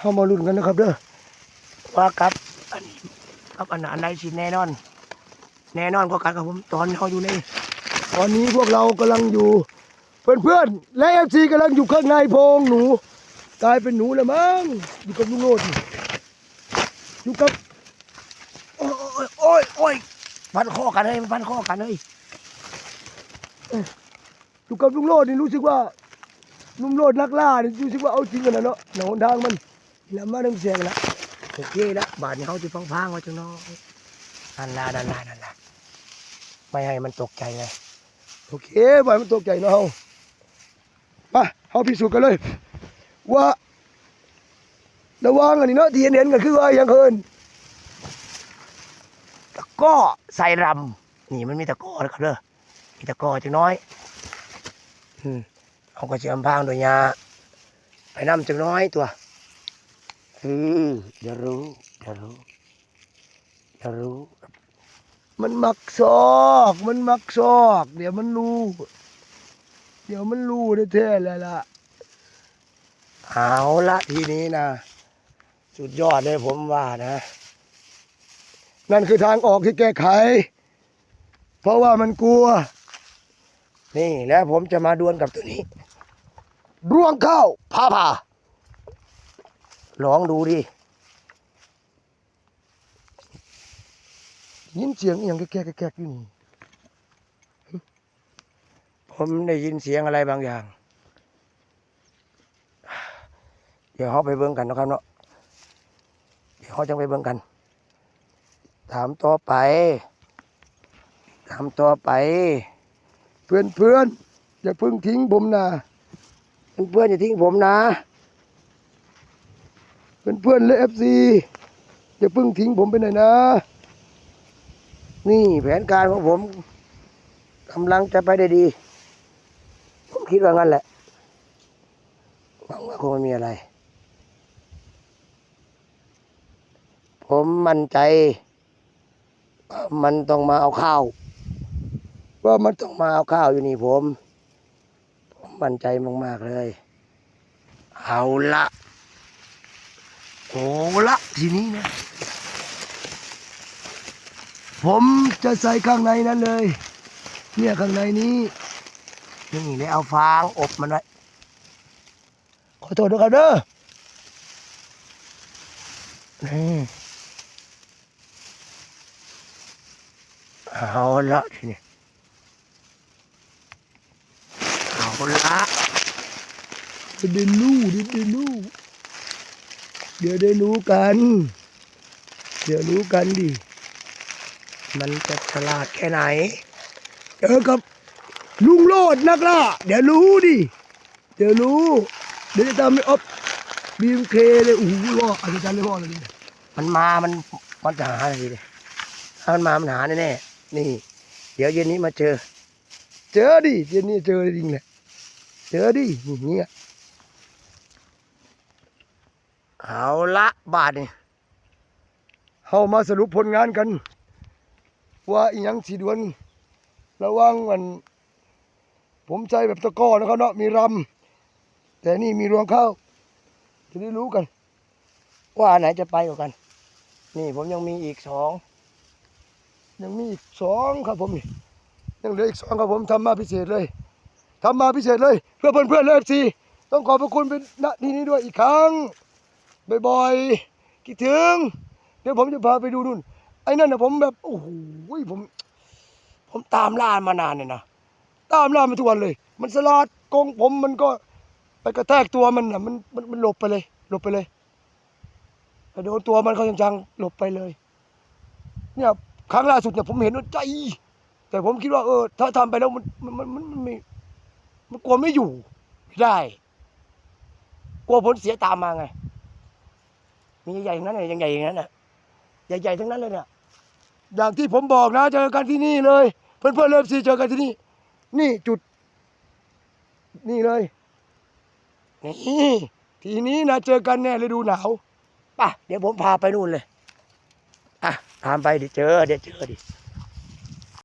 เข้ามาลุ้นกันนะครับเด้อว่ากับอันนี้กับอันอันใดสิแน่นอน แน่นอนก็กันครับผมตอนเขาอยู่ในตอนนี้พวกเรากำลังอยู่ เพื่อนๆและเอฟซีกำลังอยู่ข้างในโพงหนูกลายเป็นหนูแล้วมั้งอยู่กับลุงโนดอยู่กับโอ้ยโอ้ยโอ้ยพันข้อกันเลยพันข้อกันเลยอยู่กับลุงโลดนี่รู้สึกว่าลุงโลดนักล่านี่รู้สึกว่าเอาจริงกันนะเนาะหนหนทางมัน แล้วมาเริ่มเสียงแล้วโอเคล้วบาดนี้เขาจะพังๆไว้จังเนาะนั่นละนั่นละนั่นละไม่ให้มันตกใจไงโอเคบาดมันตกใจเนาะเฮาไปเขาพิสูจน์กันเลย ว่าระวังอันนี้เนาะที่เห็นกันคือว่าอย่างเคินตะก้อใส่รำนี่มันมีตะก้อนะครับเด้อมีตะก้อจังน้อยอืมเอากระเทียมพางโดยยาไปนำจังน้อยตัว อือเดี๋ยวรู้เดี๋ยวรู้เดี๋ยวรู้ มันมักซอก มันมักซอก เดี๋ยวมันรู้ เดี๋ยวมันรู้แท้ๆเลยล่ะ เอาละทีนี้นะ สุดยอดเลยผมว่านะ นั่นคือทางออกที่แก้ไข เพราะว่ามันกลัว นี่แล้วผมจะมาดวลกับตัวนี้ดวงเข้าพาพา ลองดูดิยินเสียงอหย่างแก๊กๆแก๊กๆอยู่นี่หึผมได้ยินเสียงอะไรบางอย่าง เดี๋ยวเขาไปเบิ่งกันนะครับเนาะเดี๋ยวเขาจะไปเบิ่งกัน ถามต่อไป ถามต่อไป เพื่อนเพื่อนๆอย่าเพิ่งทิ้งผมนะเพื่อนเพื่อนๆอย่าทิ้งผมนะ เพื่อนเพื่อนๆและเอฟซีอย่าเพิ่งทิ้งผมไปไหนนะ นี่แผนการของผมกำลังจะไปได้ดี ผมคิดว่างั้นแหละหวังว่าคงไม่มีอะไร ผมมั่นใจว่ามันต้องมาเอาข้าว ว่ามันต้องมาเอาข้าวอยู่นี่ผม ผมมั่นใจมาก ๆ เลย เอาละ โอ้ละทีนี้นะ ผมจะใส่ข้างในนั้นเลย เนี่ยข้างในนี้ นี่แล้วเอาฟางอบมันไว้ขอโทษด้วยครับเด้อนี่เอาละทีนี้เอาละเดี๋ยวได้รู้เดี๋ยวได้รู้ เดี๋ยวได้รู้กัน เดี๋ยวรู้กันดิ มันจะฉลาดแค่ไหน เจอกับลุงโลดนักล่า เดี๋ยวรู้ดิ เดี๋ยวรู้ เดี๋ยวจะทำให้ออฟบีมเคเลยโอ้โหพ่ออาจารย์เลยพ่อเลยมันมา มันมันจะหาอะไรดิถ้ามันมา มันหาแน่ๆนี่ เดี๋ยวเย็นนี้มาเจอ เจอดิ เย็นนี้เจอจริงแหละ เจอดิอย่างเงี้ย เอาละบาทนี่เข้ามาสรุปผลงานกัน ว่าอีหยังสีดวน ระวังมัน ผมใจแบบตะก้อนะครับเนาะมีรำแต่นี่มีรวงข้าวจะได้รู้กัน ว่าอันไหนจะไปกว่ากัน นี่ผมยังมีอีกสองยังมีอีกสองครับผมนี่ยังเหลืออีกสองครับผมทำมาพิเศษเลยทำมาพิเศษเลย เพื่อเพื่อนเพื่อนเลยซีต้องขอบพระคุณเป็นณที่นี้ด้วยอีกครั้ง บ่อยๆคิดถึง เดี๋ยวผมจะพาไปดูนู่นไอ้นั่นนะผมแบบโอ้โหผม ผมตามล่ามานานเนี่ยนะตามล่ามันทุกวันเลย มันสลัดกรงผมมันก็ไปกระแทกตัวมันนะมันมันมันหลบไปเลย หลบไปเลยไปโดนตัวมันเขาจังๆหลบไปเลย เนี่ยครั้งล่าสุดเนี่ยผมเห็นว่าใจ แต่ผมคิดว่าเออ ถ้าทำไปแล้วมันมันมันมันมันไม่มันกลัวไม่อยู่ไม่ได้ กลัวผลเสียตามมาไงีใหญ่ๆอย่างนั้นเลยใหญ่ๆอย่างนั้นน่ะใหญ่ๆทั้งนั้นเลยเนี่ยอย่างที่ผมบอกนะเจอกันที่นี่เลย เพื่อนๆเริ่มซีเจอกันที่นี่ นี่จุด นี่เลยนี่ทีนี้นะเจอกันแน่ฤดูหนาวป่ะเดี๋ยวผมพาไปนู่นเลยอะพาไปเดี๋ยวเจอเดี๋ยวเจอดิ